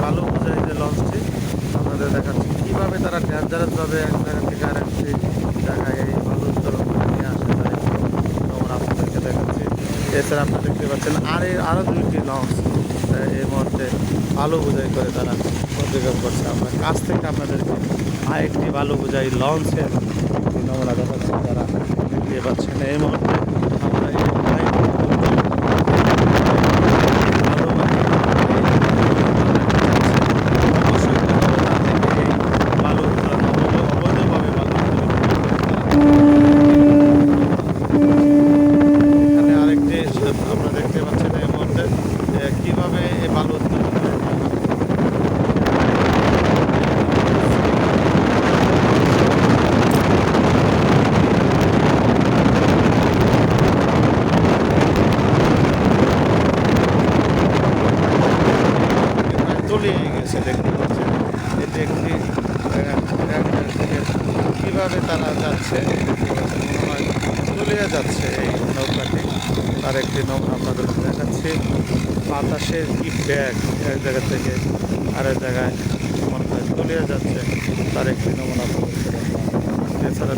বালু বোঝাই যে লঞ্চটি আপনাদের দেখাচ্ছি। কীভাবে তারা ডেঞ্জারাসভাবে এক জায়গা থেকে আর একটি জায়গায় এই উত্তোলন করে নিয়ে আসে তাই আমরা আপনাদেরকে দেখাচ্ছি। এছাড়া আপনারা দেখতে পাচ্ছেন আর আরও দুইটি লঞ্চ এই মুহূর্তে বালু বোঝাই করে তারা অতিক্রম করছে। আমরা কাছ থেকে আপনাদেরকে আরেকটি বালু বোঝাই লঞ্চের নমুনা দেখাচ্ছি তারা দেখতে পাচ্ছেন এই মুহূর্তে আমরা এই ভাই অবশ্যই তারা থেকে এই বালু উত্তোলন অবৈধ- অবৈধভাবে বালু উত্তোলন করে। এখানে আরেকটি আমরা দেখতে এই কীভাবে এই বালু উত্তোলন তলিয়ে গেছে দেখতে পাচ্ছেন। কীভাবে তারা যাচ্ছে দেখতে যাচ্ছে এই নৌকাটি। তার একটি নৌকা আপনাদের দেখাচ্ছি বাতাসের কি ব্যাগ এক জায়গা থেকে আরেক জায়গায় মনে হয় তলিয়ে যাচ্ছে, তার একটি নমুনা আপনাদেরকে। এছাড়া